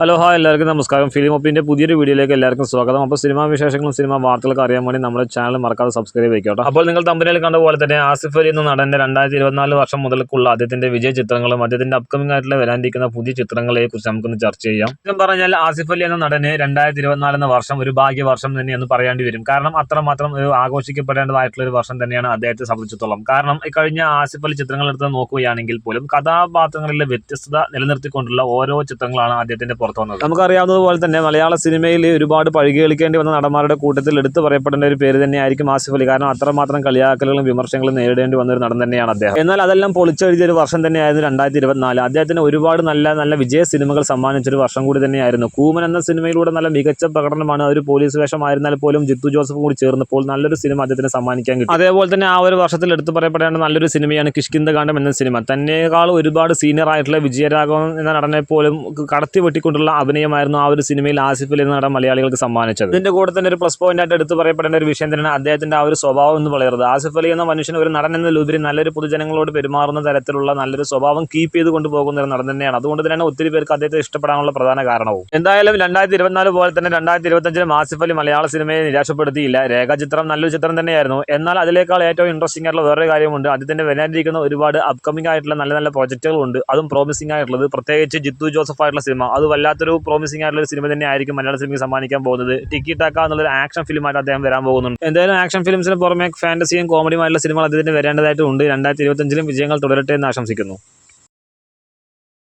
Hello hi എല്ലാവർക്കും നമസ്കാരം. Film ഒപ്പിന്റെ പുതിയൊരു വീഡിയോയിലേക്ക് എല്ലാവർക്കും സ്വാഗതം. അപ്പോൾ സിനിമാ വിശേഷങ്ങളും സിനിമ വാർത്തകളൊക്കെ അറിയാൻ വേണ്ടി നമ്മുടെ ചാനൽ മറക്കാതെ സബ്സ്ക്രൈബ് ചെയ്യിക്കോട്ടെ അപ്പോൾ നിങ്ങൾ തമ്പനിയിൽ കണ്ട പോലെ തന്നെ ആസിഫ് അലി എന്ന നടന്റെ രണ്ടായിരത്തി ഇരുപത്തിനാല് വർഷം മുതൽക്കുള്ള അദ്ദേഹത്തിന്റെ വിജയ ചിത്രങ്ങളും അദ്ദേഹത്തിന്റെ അപ്കമിംഗ് ആയിട്ടുള്ള വരാനിരിക്കുന്ന പുതിയ ചിത്രങ്ങളെ കുറിച്ച് നമുക്കൊന്ന് ചർച്ച ചെയ്യാം. ഇതും പറഞ്ഞാൽ ആസിഫ് അലി എന്ന നടന് രണ്ടായിരത്തി ഇരുപത്തിനാല് എന്ന വർഷം ഒരു ഭാഗ്യ വർഷം തന്നെയെന്ന് പറയേണ്ടി വരും. കാരണം അത്രമാത്രം ഒരു ആഘോഷിക്കപ്പെടേണ്ടതായിട്ടുള്ള ഒരു വർഷം തന്നെയാണ് അദ്ദേഹത്തെ സംബന്ധിച്ചിടത്തോളം. കാരണം ഇക്കഴിഞ്ഞ കഴിഞ്ഞ ആസിഫ് അലി ചിത്രങ്ങൾ എടുത്ത് നോക്കുകയാണെങ്കിൽ പോലും കഥാപാത്രങ്ങളിലെ വ്യത്യസ്തത നിലനിർത്തിക്കൊണ്ടുള്ള ഓരോ ചിത്രങ്ങളാണ് അദ്ദേഹത്തിന്റെ പുറത്തു വന്നത് നമുക്കറിയാവുന്നതുപോലെ തന്നെ മലയാള സിനിമയിൽ ഒരുപാട് പഴുകി വന്ന നടന്മാരുടെ കൂട്ടത്തിൽ എടുത്തു പറയപ്പെടേണ്ട ഒരു പേര് തന്നെയായിരിക്കും ആസിഫ് അലി. കാരണം അത്രമാത്രം കളിയാക്കലുകളും വിമർശനങ്ങളും നേരിടേണ്ടി വന്ന ഒരു നടൻ തന്നെയാണ് അദ്ദേഹം. എന്നാൽ അതെല്ലാം പൊളിച്ചെഴുതിയ ഒരു വർഷം തന്നെയായിരുന്നു രണ്ടായിരത്തി ഇരുപത്തിനാല് അദ്ദേഹത്തിന് ഒരുപാട് നല്ല നല്ല വിജയ സിനിമകൾ സമ്മാനിച്ചൊരു വർഷം കൂടി തന്നെയായിരുന്നു. കൂമൻ എന്ന സിനിമയിലൂടെ നല്ല മികച്ച പ്രകടനമാണ് ഒരു പോലീസ് വേഷമായിരുന്നാൽ പോലും ജിത്തു ജോസഫ് കൂടി ചേർന്നപ്പോൾ നല്ലൊരു സിനിമ അദ്ദേഹത്തിന് സമ്മാനിക്കാൻ കിട്ടും. അതേപോലെ തന്നെ ആ ഒരു വർഷത്തിൽ എടുത്തു പറയപ്പെടേണ്ട നല്ലൊരു സിനിമയാണ് കിഷ്കിന്ദ കാണ്ഡം എന്ന സിനിമ. തന്നെക്കാൾ ഒരുപാട് സീനിയർ ആയിട്ടുള്ള വിജയരാഘവൻ എന്ന നടനെ പോലും കടത്തി അഭിനയമായിരുന്നു ആ ഒരു സിനിമയിൽ ആസിഫിൽ എന്ന നടൻ മലയാളികൾക്ക് സമ്മാനിച്ചത്. ഇതിന്റെ കൂടെ തന്നെ ഒരു പ്ലസ് പോയിന്റ് ആയിട്ട് എടുത്തു പറയപ്പെടേണ്ട ഒരു വിഷയം തന്നെയാണ് അദ്ദേഹത്തിന്റെ ആ ഒരു സ്വഭാവം എന്ന് പറയുന്നത്. ആസിഫ് അലി എന്ന മനുഷ്യൻ ഒരു നടൻ എന്നതിലുപരി നല്ലൊരു പൊതുജനങ്ങളോട് പെരുമാറുന്ന തരത്തിലുള്ള നല്ലൊരു സ്വഭാവം കീപ്പ് ചെയ്ത് കൊണ്ടുപോകുന്ന ഒരു നടൻ തന്നെയാണ്. അതുകൊണ്ട് തന്നെയാണ് ഒത്തിരി പേർക്ക് അദ്ദേഹത്തെ ഇഷ്ടപ്പെടാനുള്ള പ്രധാന കാരണവും. എന്തായാലും രണ്ടായിരത്തി ഇരുപത്തിനാല് പോലെ തന്നെ രണ്ടായിരത്തി ഇരുപത്തഞ്ചിലും ആസിഫ് അലി മലയാള സിനിമയെ നിരാശപ്പെടുത്തിയില്ല. രേഖാചിത്രം നല്ലൊരു ചിത്രം തന്നെയായിരുന്നു. എന്നാൽ അതിലേക്കാൾ ഏറ്റവും ഇൻട്രസ്റ്റിംഗ് ആയിട്ടുള്ള വേറൊരു കാര്യമുണ്ട്. അദ്ദേഹത്തിന്റെ വരാനിരിക്കുന്ന ഒരുപാട് അപ്കമിംഗ് ആയിട്ടുള്ള നല്ല നല്ല പ്രോജക്റ്റുകളുണ്ട് അതും പ്രോമിസിംഗ് ആയിട്ടുള്ളത് പ്രത്യേകിച്ച് ജിത്തു ജോസഫ് ആയിട്ടുള്ള സിനിമ. അത് വല്ലാത്തൊരു പ്രോമിസിംഗ് ആയിട്ടുള്ള ഒരു സിനിമ തന്നെ ആയിരിക്കും മലയാള സിനിമയ്ക്ക് സമ്മാനിക്കാൻ പോകുന്നത്. ടിക്കി ടാക്ക എന്നുള്ളൊരു ആക്ഷൻ ഫിലിമായിട്ട് അദ്ദേഹം വരാൻ പോകുന്നുണ്ട്. എന്തായാലും ആക്ഷൻ ഫിലിംസിന് പുറമെ ഫാന്റസിയും കോമഡിയുമായിട്ടുള്ള സിനിമകൾ അദ്ദേഹത്തിന് വരേണ്ടതായിട്ടുണ്ട്. രണ്ടായിരത്തി ഇരുപത്തഞ്ചിലും വിജയങ്ങൾ തുടരട്ടെ എന്ന് ആശംസിക്കുന്നു.